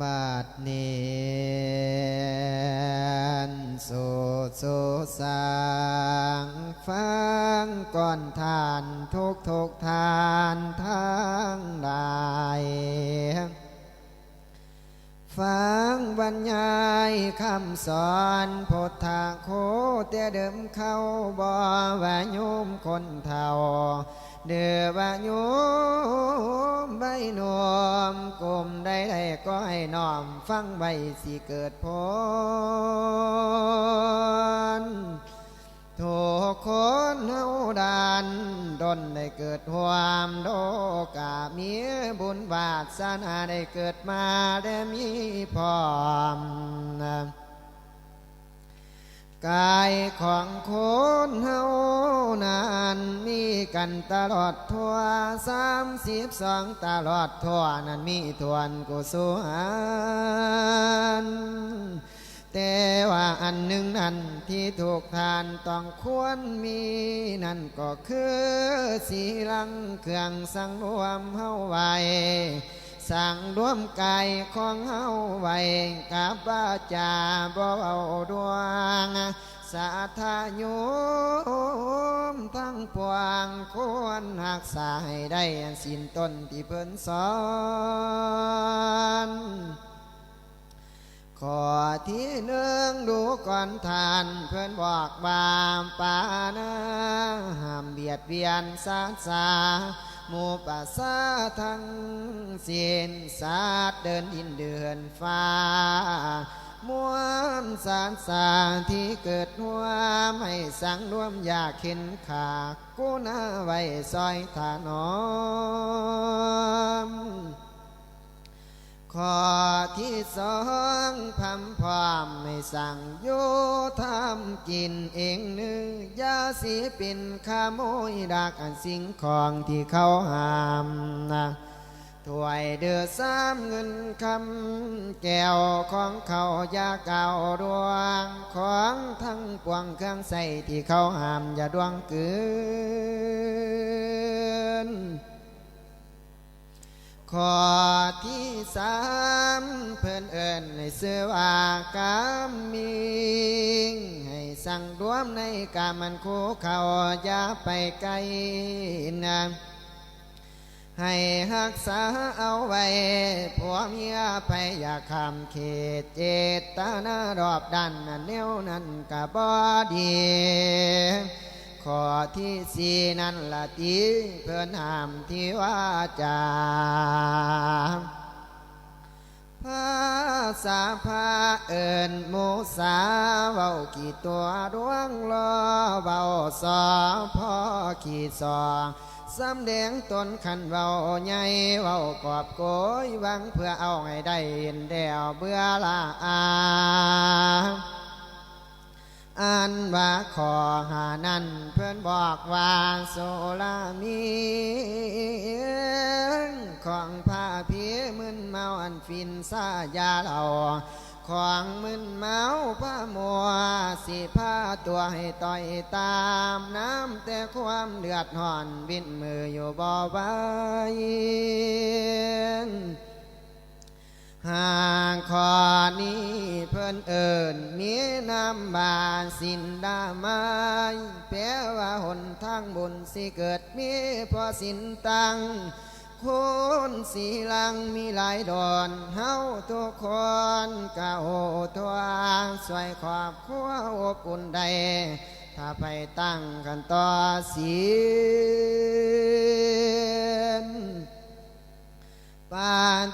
บาดเนนสุสุสังฟังก่อนทานทุกทุกทานทั้งหลายฟังบรรยายคำสอนพุทธาโคแต่เดิมเข้าบ่วาโยมคนเท่า เดือวาโยมใบนวมกลมได้ได้ก็ให้น้อมฟังไว้สิเกิดผลทุกคนเฮาดานดนได้เกิดความโดกามีบุญวาสนาได้เกิดมาได้มีพร้อม กายของคนเฮานานมีกันตลอดทั่วสามสิบสองตลอดทั่วนั้นมีทวนกุศลแต่ว่าอันหนึ่งนั้นที่ถูกทานต้องควรมีนั่นก็คือสีลังเครื่องสังรวมเฮาไว้ สั่งรวมกายของเฮาไว้กับว่าจาบ่เอาดวง สาธาโยมทั้งปวงควรหักษาให้ได้อันสิ้นต้นที่เพิ่นสอน ขอที่หนึ่งดูก่อนทานเพื่อนบอกบามปานะห้ามเบียดเบียนสาสาหมู่ป่าซาทั้งสิ้นสาดเดินดินเดือนฟ้ามวลสารสาที่เกิดหัวไม่สังรวมอยากเห็นขากูนาไว้ซอยถานอม ข้อที่สองพำพร้อมไม่สั่งโยทำกินเองนื้อยาสีเป็นขโมยดักอันสิ่งของที่เขาห้ามนะถวยเดือสามเงินคำแก้วของเขาอยาเก่าดวงของทั้งปวงเครื่องใส่ที่เขาห้ามอย่าดวงเกิน ขอที่สามเพิ่นเอิญในเสื้อว่ากามมิงให้สั่งรวมในกามันคู่เขาอย่าไปไกลนะให้หักษาเอาไว้ผัวเมียไปอย่าคำเขตเจตนารอบดันนั่นแนวนั้นกะบ่ดี ขอที่สีนั่นละตีเพื่อนหามที่ว่าจาภาษาพาเอิญโมสาเว้ากี่ตัวดวงลอเว้าสอพ่อขี่สองสำแดงตนขันเว้าใหญ่เว้ากอบโกยวังเพื่อเอาให้ได้เห็นเดียวเบื่อละอา อันว่าขอหานั้นเพื่อนบอกว่าโซลามีของผ้าเพียมึนเมาอันฟินซายาเหล่าของมึนเมาผ้ามัวสิผ้าตัวให้ต่อยตามน้ำแต่ความเดือดห่อนวินมืออยู่บ่ไหว ห่างขอนี้เพิ่นเอิญมีน้ำบาสินดาไม้แปลว่าหนทางบุญสิเกิดมีพอสินตังคนสีลังมีหลายดอนเฮาทุกคนกะโอทวสวยขอบครัวอบอุ่นใด ถ้าไปตั้งกันต่อศี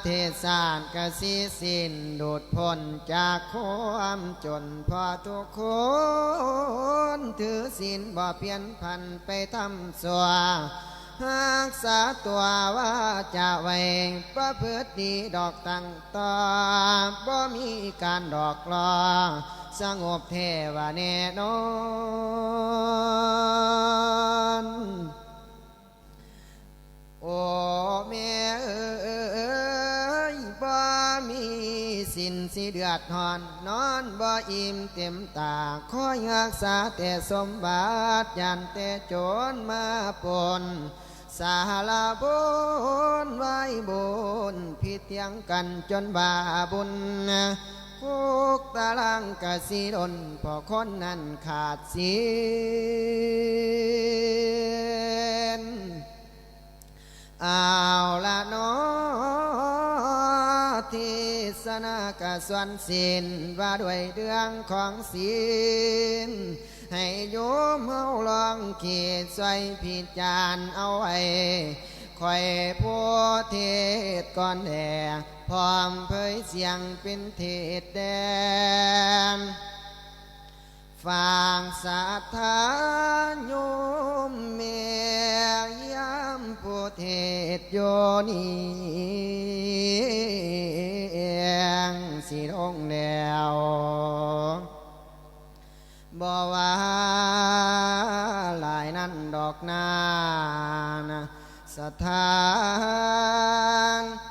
เทศานกสิสินดูดพ้นจากความจนพอทุกคนถือศีลบ่เปลี่ยนพันไปทำสัวหักษาตัวว่าจะไว้ประพฤติดีดอกตั้งต่อบ่มีการดอกลอสงบเทวาแน่นอนโอ้แม่เอ้ยบ่ มีสินสิเดือดหอน นอนบ่อิ่มเต็มตาคอยรักษาแต่สมบัติยันแต่โจรมาปนสาลาบุญไว้บุญผิดเทียงกันจนบาบุญคุกตารางกะสีดนพอคนนั้นขาดเสียนเอาละเนอ ที่สนากะสวนสินว่าด้วยเรื่องของศีลให้โยมเฮาลองขีดใส่พิจารเอาไว้คอยผู้เทศก่อนแด่พร้อมเผยเสียงเป็นเทศแดง ฝากศรัทธาโยมเมียยามผู้เทศโยนีงสิลงแล้วบ่ว่าหลายนั้นดอกนานะสถาน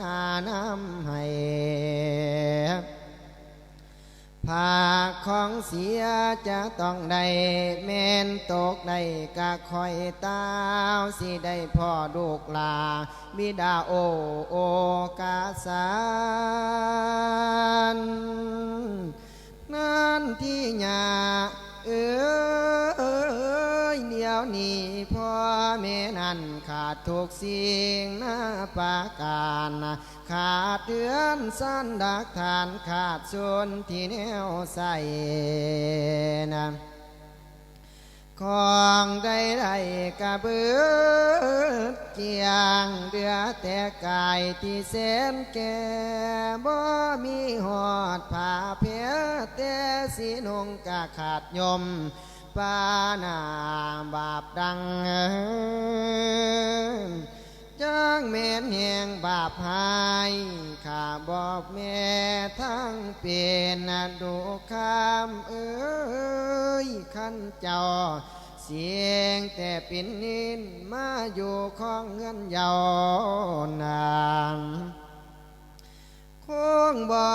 นานำให้ภาของเสียจะต้องได้แม่นตกได้กะคอยตาสิได้พ่อลูกลาบิดาโอโอกาสานนั่นที่ยา เออเดียวนี้พ่อแม่นั่นขาดทุกสิ่งนาปาการนะขาดเดือนสั้นดักทานขาดส่วนที่แนวใส่นะ ของใดใดกระเบือเกียงเดือแต่กายที่แสนแก่บ่มีหอดผ้าเพียแต่สีนงกะขาดยมปานาบาปดังจ้างเมนแห่งบาปหาย ข้าบอกแม่ทั้งเป็นดูคำเอ้ยขันเจ้า เสียงแต่ปินนินมาอยู่ของเงินเยาวนางคงบ่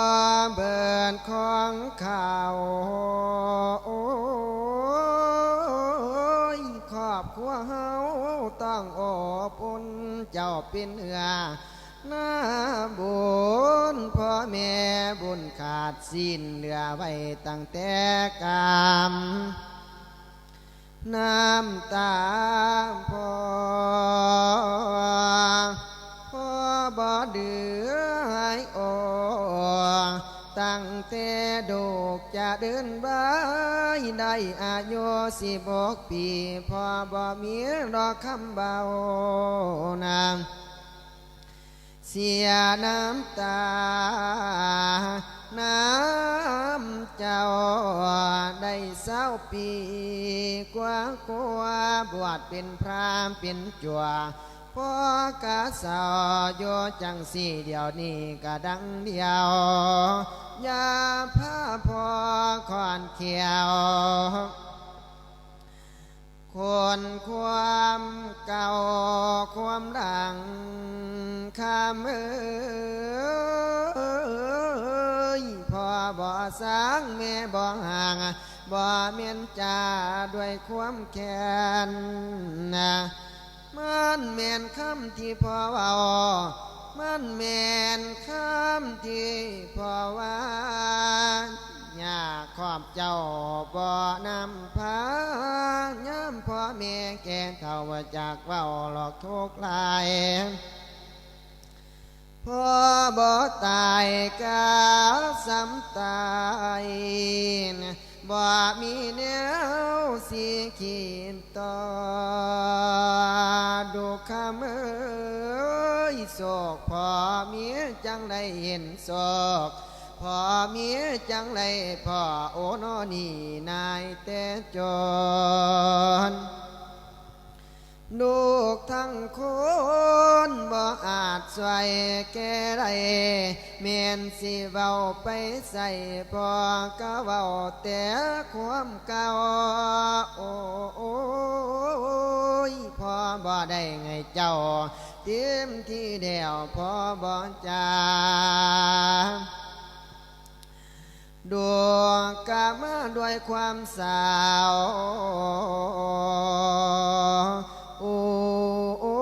เบินของข่าวโอ้ยขอบครัวเฮาต้องอบอุ่นเจ้าเป็นเอือ หน้าบุญพ่อแม่บุญขาดสิ้นเหลือไว้ตั้งแต่กามน้ำตาพ่อพ่อบ่เดือหายออตั้งแต่ดูกจะเดินบายได้อายุสิบกปีพ่อบ่มีรอคำเบานาง เสียน้ำตา น้ำเจ้าได้เศร้าปีกว่ากว่าบวชเป็นพรามเป็นจัวพ่อกะสาวโยจังสี่เดียวนี้กะดังเดียวอย่าพาพ่อคอนเขียว คนความเก่าความดังคำเอ้ยพอบ่สร้างแม่บ่ห่างบ่เมียนจาด้วยความแค้นนะมันแม่นคำที่พ่อเว้ามันแม่นคำที่พ่อว่า ยาขอบเจ้าบ่อนำพาย้ำพ่อแม่แกงเขาว่าจากเว้าหลอกทุกลายพ่อบ่ตายกาซ้ำตายบ่มีแนวสิขีดต่อดูคำเอ้ยโศกพ่อเมียจังได้เห็นโศก พอเมียจังไรพ่อโอนอนี่นายแต่จนลูกทั้งคนบ่อาจสวยแก่ไรเมียนสิเว้าไปใส่พ่อก็เว้าแต่ความเก่าโอ้โอ้ยพ่อบ่ได้ไงเจ้าเตรียมที่เดียวพ่อบ่จ้า ดวงกามาด้วยความสาวโอ้โอ้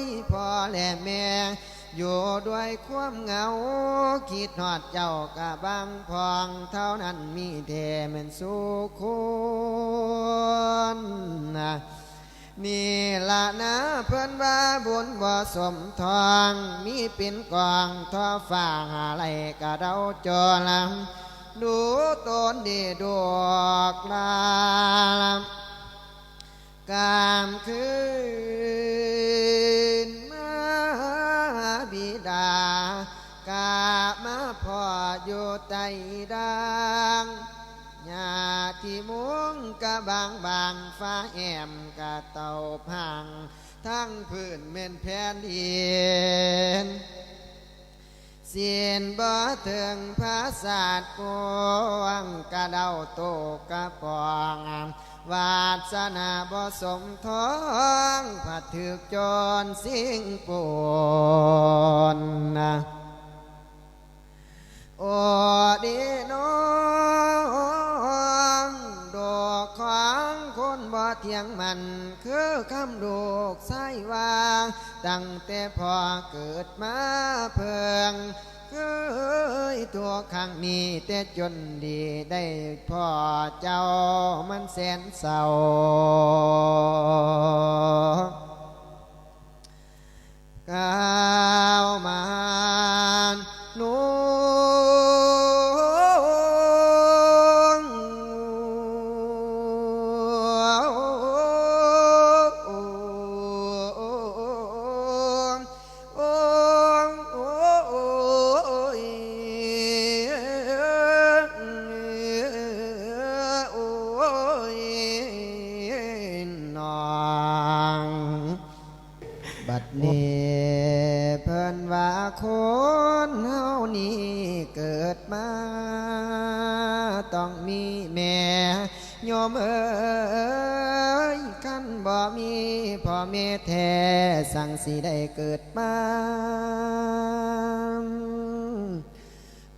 ยพ่อและแม่อยู่ด้วยความเหงา คิดหอดเจ้ากะบางพอง เท่านั้นมีเทมันสุค เพื่อนว่าบุญบ่สมทอง มีเป็นกองทอฟ้าหาไรกะเราจอลำดูตนดีดอกลากามคืนมาบิดากามาพ่ออยู่ใต้ดังญาติมุงกะบางบางฟ้าแอมกะเต่าพัง ทั้งพื้นเม่นแผ่นดินเสียนบ่ถึงภาษาดกวงกระเดาโตกระปองวาสนาบ่สมท้องผัดถึกจนสิ่งปนโอ้ดี ยงมันคือคำดูกไส้วางตั้งแต่พอเกิดมาเพิงเคยตัวครั้งนี้แต่จนดีได้พ่อเจ้ามันแสนเศร้าก้าวมา สิได้เกิดมา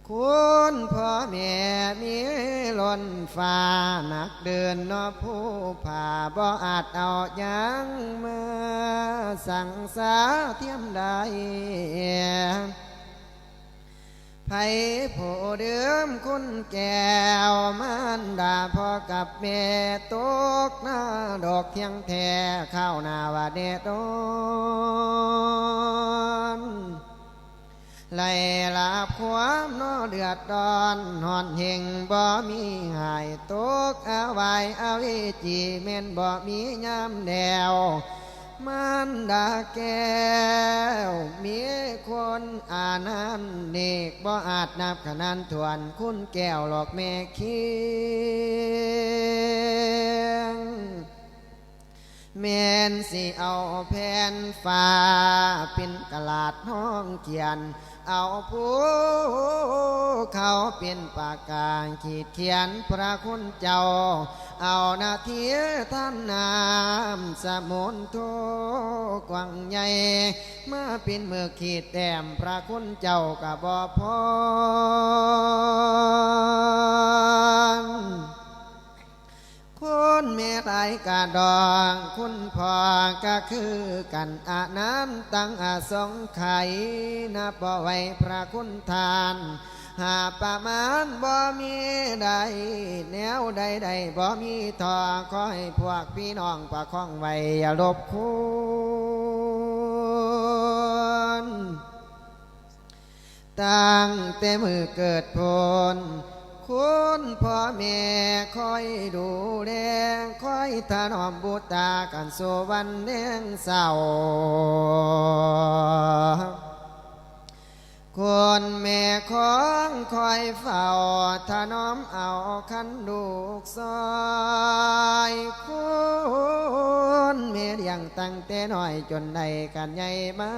คุณพ่อแม่มีล้นฟ้าหนักเดินนอผู้ผ่าบ่อาจเอาหยังมาสั่งสาเทียมใดไผผู้เดิมคุณแก้วมันดา พ่อกับแม่ตกหน้าดอกเทียงแท่ข้าวนาว่าเดดอนไหลลาบความนอเดือดดอนหอนเฮงบ่มีหายตกเอาไว้เอาวิจีเม่นบ่มียามแดว มันดาแก้ว มีคนอานันเนกบ่อาจนับขนานทวนคุณแก้วหลอกแม่เคียงแมนสิเอาแผ่นฟ้าเป็นกระลาดห้องเขียน เอาผู้เขาเป็นปากกาขีดเขียนพระคุณเจ้า เอานาทีท่านนามสมุนโทกวังใหญ่มาเป็นมือขีดแต้มพระคุณเจ้ากับบอพร คุณแม่ไรกาดอง คุณพ่อก็คือกันอาน้ำตั้งอาสงไขนับบ่ไว้พระคุณทาน หาประมาณบ่มีใด แนวใดใดบ่มีทอขอให้พวกพี่น้องประคองไว้อย่าลบคุณตั้งแต่มือเกิดพล คุณพ่อแม่คอยดูแลคอยถนอมบุตากันสู่วันเลี้ยงเศร้าคนแม่ของคอยเฝ้าถนอมเอาคันลูกซอยคุณแม่เลี้ยงตั้งแต่น้อยจนได้กันใหญ่มา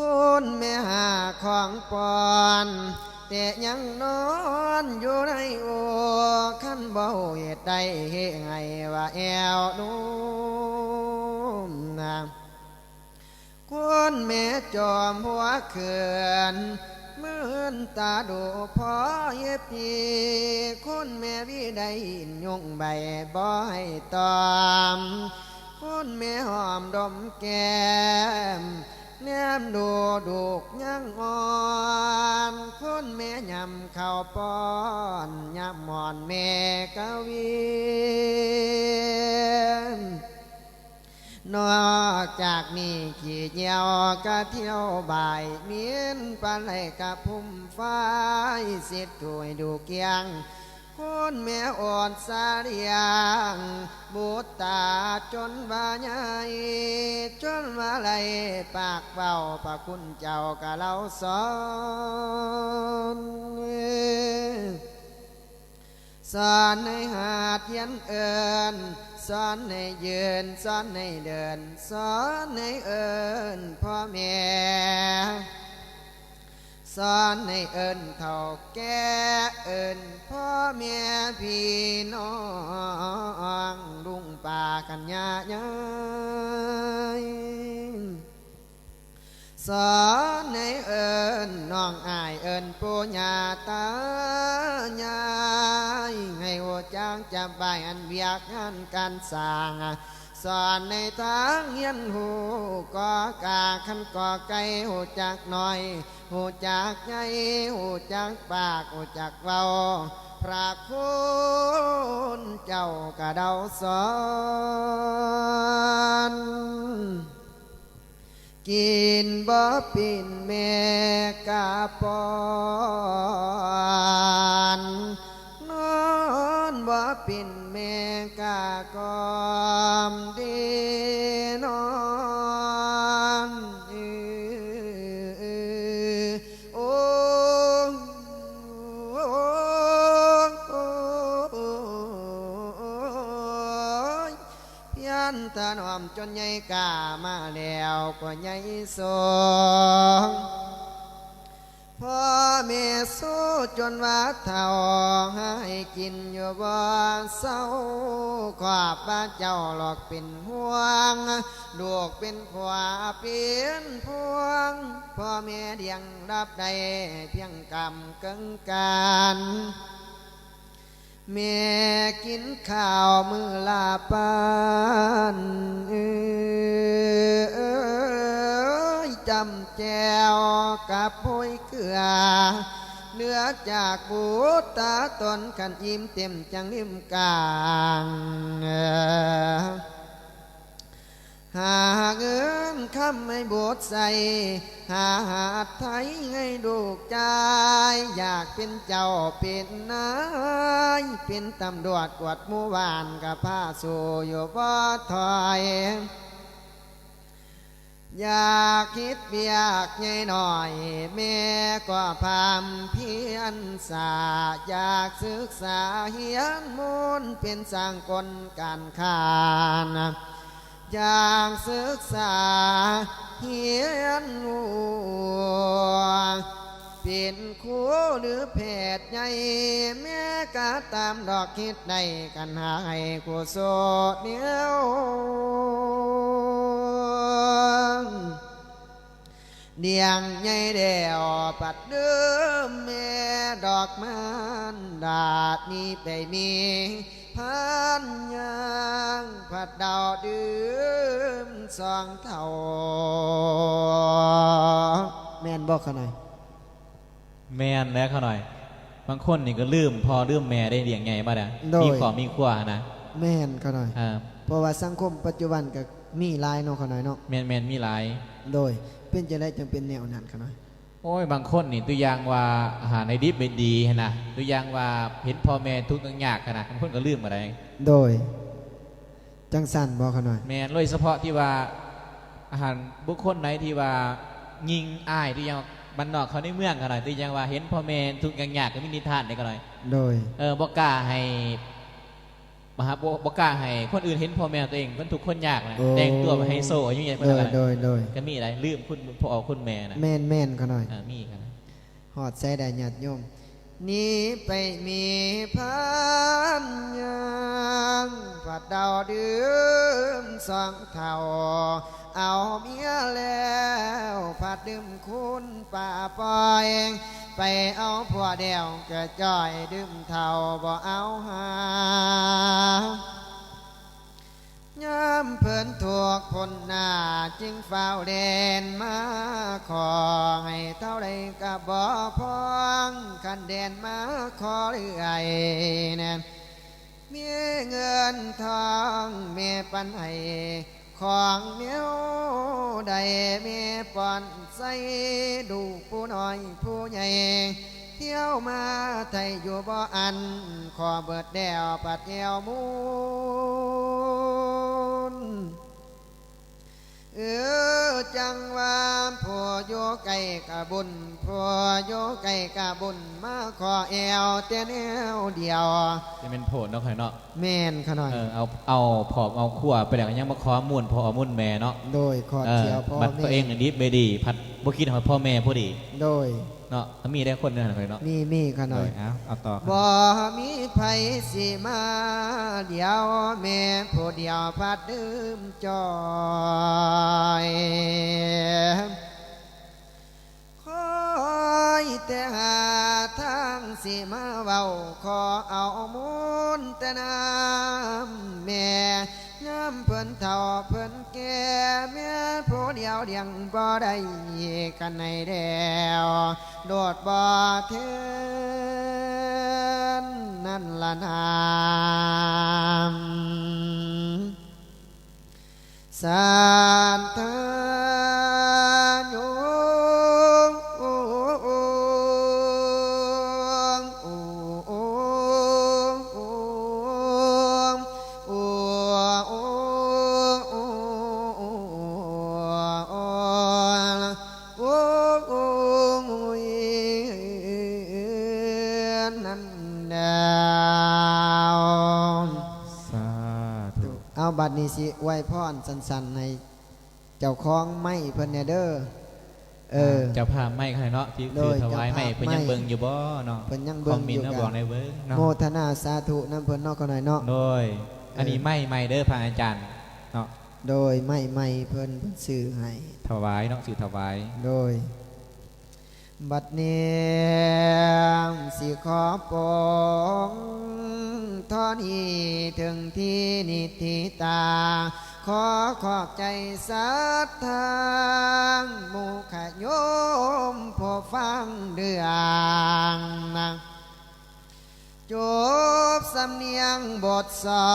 คุณแม่หาของปอนแต่ยังนอนอยู่ในโอขันเบาเหตุใดเหตุไงว่าแอวนุ่มนะคุณแม่จอมหัวเขื่อนเมื่อนตาดูพอเย็บพีคุณแม่วิได้ยุงใบบ่ให้ตอมคุณแม่หอมดมแก้ม แนมดูดูกยังอ่อนคุณแม่ยำข้าวป้อนยำหมอนแม่กะเวียนนอกจากนี้ขี่เหยี่ยวกะเที่ยวบ่ายเมียนปลาไหลกะพุ่มฟ้ายเสียดถวยดูเกียง คุณแม่อ่อนสาเรียงบูตาจนบาใหญ่จนมาไหลปากเบาพระคุณเจ้ากะเราสอนสอนในหาดเทียนเอินสอนในยืนสอนในเดิน สอนในเอินพ่อแม่ สอนในเอิญเท่าแก่เอิญพ่อแม่พี่น้องลุงป่ากันยาเยยสอนในเอิญน้องอายเอิญปู่ย่าตายายให้หัวจางจำใบอันเวียกงานการสร้าง สอนในทางเฮียนหูก็กาขันก่อไก่หูจักหน่อยหูจักใหญ่หูจักปากหูจักเบาพระคุณเจ้ากะเดาสอนกินบ่ปินแม่กาปอนนอนบ่ปิน แม่กากอมดีนอนเออโอ้ยเพียนถนอมจนใหญ่กามาแล้วก็ใหญ่สองพ่อแม่สู้จนว่าเท่าให้กินอยู่บ่เศร้าขอบบ้าเจ้าหลอกเป็นห่วงลูกเป็นขวาเป็นพวงพ่อแม่เดียงรับได้เพียงกรรมกึ่งการแม่กินข้าวมือลาปานเอ้ย จำแจวกับโพยเกลือเนื้อจากบูตาตนขันอิ่มเต็มจังนิ่มกลางหาเงินคำให้บทใส่ หาหาไทยให้ดูกใจ อยากเป็นเจ้าเป็นนายเป็นตำรวจกวดหมู่บ้านกับผ้าสู่อยู่บ่ถอย อยากคิดเบียกใหญ่หน่อย แม่ก็พามเพียนสาอยากศึกษาเฮียนมูลเป็นสร้างกลการขานอยากศึกษาเฮียนมู เป็นครูหรือแพทย์ใหญ่แม่ก็ตามดอกคิดได้กันหาให้กูโสดเดียวเดียงใหญ่เดียวปัดเดิมแม่ดอกมันดาดนี้ไปมีพันยางผัดดาวดื่มสองเท่า แม่นบอกขนาด แมนแล้วเขาหน่อย บางคนนี่ก็ลืมพอลืมแม่ได้เลี้ยงไงมาเด้อโดย มีขอมีขวานะแม่นขนาดอ่าเพราะว่าสังคมปัจจุบันก็มีหลายเนาะขนาดเนาะ แมนแมนมีหลาย โดยเป็นจะได้จึงเป็นแนวนั้นขนาดโอ้ยบางคนนี่ตัวอย่างว่าอาหารในดิบไม่ดีหั้นนะตัวอย่างว่าเห็นพ่อแม่ทุกข์ยากขนาดบางคนก็ลืมอะไรโดย จังสันบอกเขาหน่อย แม่นโดยเฉพาะที่ว่าอาหารบุคคลไหนที่ว่ายิงอ้ายตัวอย่าง บ้านนอกเขาในเมืองกันหน่อยตัวอย่างว่าเห็นพ่อแม่ทุกข์ยากก็มีนิทานได้กันหน่อยโดยเออบอกกล้าให้มหาบอกกล้าให้คนอื่นเห็นพ่อแม่ตัวเองมันทุกข์คนยากนะโอ้แต่งตัวไปให้โซ่อายุเงี้ยคนโดนั้นยก็โดได้ยโดยก็มีอะไรลืมคุณพ่อคุณแม่นะแม่นแม่นเขาหน่อยเออมีกันนะหอดใส่ได้ญาติโยมหนี่ไปมีพันยังผัดดาวดื่มสองเท่า เอาเมียแล้วผัดดื่มคุณป่าปล่อยไปเอาผัวเดียวกระจอยดื่มเท่าบ่เอาหายามเพิ่นถูกพนหน้าจึงเฝ้าเด่นมาขอให้เท่าใดกับบ่พองคันเด่นมาขอเรื่อยแน่มีเงินทองเมีปันให้ ของเหนียวใดมีปอนใส่ดูผู้น้อยผู้ใหญ่เที่ยวมาไทยอยู่บ่อัน ขอเบิดแดวปัดเอวมูน เออจังว่าผัวโยไก่กะบุญผัวโยไก่กะบุญมาขอแอวเตียนแอวเดียวจะเป็นโผล่เนาะใครเนาะแม่นขน่อยเออเอาเอาผอมเอาขั้วไปแล้วก็ยังมาขอมุ่นพอมุ่นแม่เนาะโดยขอเออเที่ยวพ่อบัดแม่ตัวเองอันนี้ไม่ดีพัดบ่คิดหาพ่อแม่พอดี โดย เนาะถ้ามีได้คนเนึงใครเนาะมีมีขน่อยเเอาเอาต่อครับบ่มีไผสิมาเดียวแม่ผู้เดียวพัดดื่มจอยคอยแต่หาทางสิมาเว้าขอเอามูลแต่น้ำแม่ย้ำเพิ่นเฒ่าเพิ่นแก่แม่ผู้ เดียวเดียงบ่ได้กันในเดวโดดบ่เทนนั่นละนามสานทาน ดาวสาธุเอาบัดนี้สิไว้พรสันๆในเจ้าของไม่เพิ่นแหน่เด้อเออเจ้าภาพไม่ใครเนาะที่โดคือยถวายไม่เจ้าภาพเพิ่นยังไม่เบิ่งอยู่บ่เนาะเพิ่นยังเบิ่งคอมมินต์อยู่เนาะกันบอกในเบิ่งเนาะโมทนาสาธุน้ำเพิ่นเนอกก็หน่อยเนาะโดยอันนี้ไม่ไม่เด้อพระอาจารย์เนาะโดยไม่ไม่เพิ่นเพิ่นซื้อให้ถวายเนาะสื่อถวายโดย บัดเนี้สิขอปองทอนีถึงที่นิติตา ขอขอบใจสัทธางมุขโยมผู้ฟังเดืองนะ จบสำเนียงบทสอ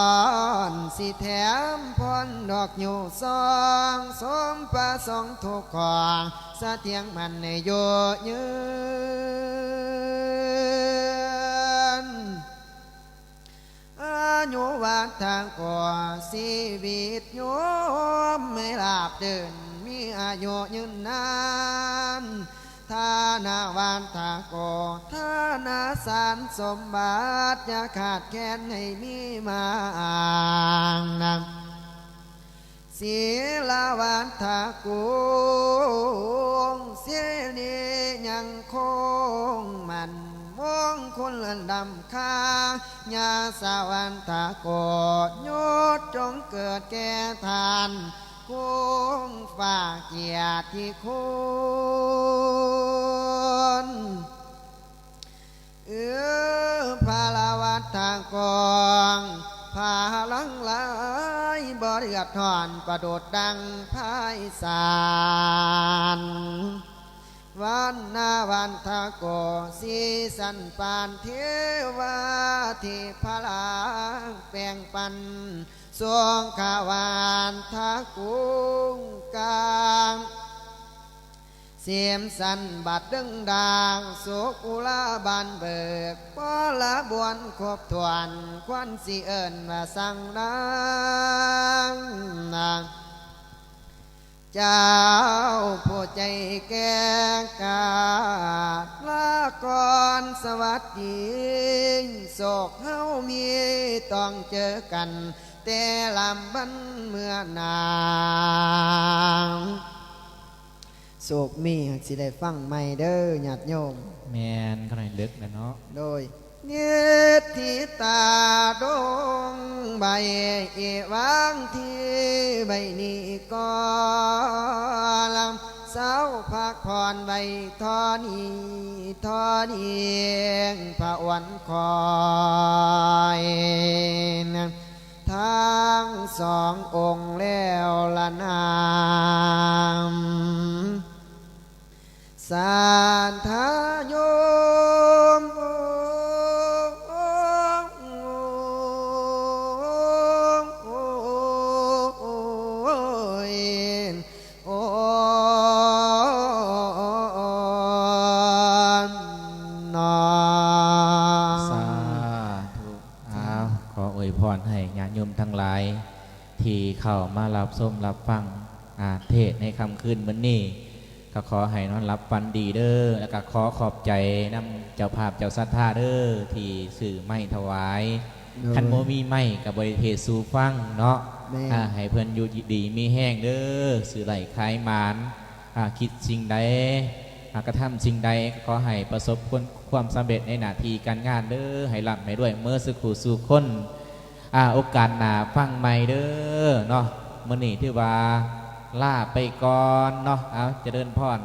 นสิแถมพรดอกอยู่สองสมประสงค์ทุกของสะเทียงมันในโยยืนอายุวัฒทางก่อชีวิตโยมไม่หลาบเดินมีอายุยืนนาน ทานาวันทาโกทานาสารสมบัติอย่าขาดแคลนให้มีมาอ่างนำศีลาวันทากุงเสียนียังคงมันมงคุณดำคาญาสาวันทาโกยศจงเกิดแก่ทานคงฝากเกียรติคุณ อดถอนประโดดดังพายสารวันนาวันทาโกสีสันปานเทวาทิพลางแปลงปันสวงขาวานทากุงกาง สสียมสันบัดดึงดางสุกุลาบานเบิกปอละบวนครบถวนควันสีเอิญมาสั่งนางนางเจ้าผู้ใจแก่กาลาก่อนสวัสดีโศกเฮามีต้องเจอกัน แต่ลำบันเมื่อนาง โศกมีหักสิได้ฟังไม่เด้อญาติโยม แมนเขาหน่อยลึกนะเนาะโดยเนติตาดงใบเอวางที่ใบนี้ก็ลำเสาพักผ่อนใบทอนี้ทอนี้พระวันคอยนะทั้งสององค์แล้วละนาม สานทายมอ้ยโอ้นอสาธุอ้าวขออวยพรให้ญาติโยมทั้งหลาย ที่เข้ามารับส้มรับฟังอาเทศในคำคืนมื้อนี้ ก็ขอให้นอนรับฟันดีเด้อแล้วก็ขอขอบใจน้ำเจ้าภาพเจ้าศรัทธาเด้อที่สื่อไม่ถวายคันโมมีไม่กับบริเทศสู่ฟังเนาะแม่อ่าให้เพื่อนอยู่ดีมีแห้งเด้อสื่อไหลคล้ายหมานอ่าคิดสิ่งใดอ่ากระทำสิ่งใดก็ขอให้ประสบผลความสำเร็จในหน้าที่การงานเด้อให้ร่ำให้ด้วยเมื่อสักครู่สู่คนอ่าโอกาสหนาฟังใหม่เด้อเนาะมื่อนี้ที่ว่า ล่าไปก่อนเนาะเอาเจะเดินพร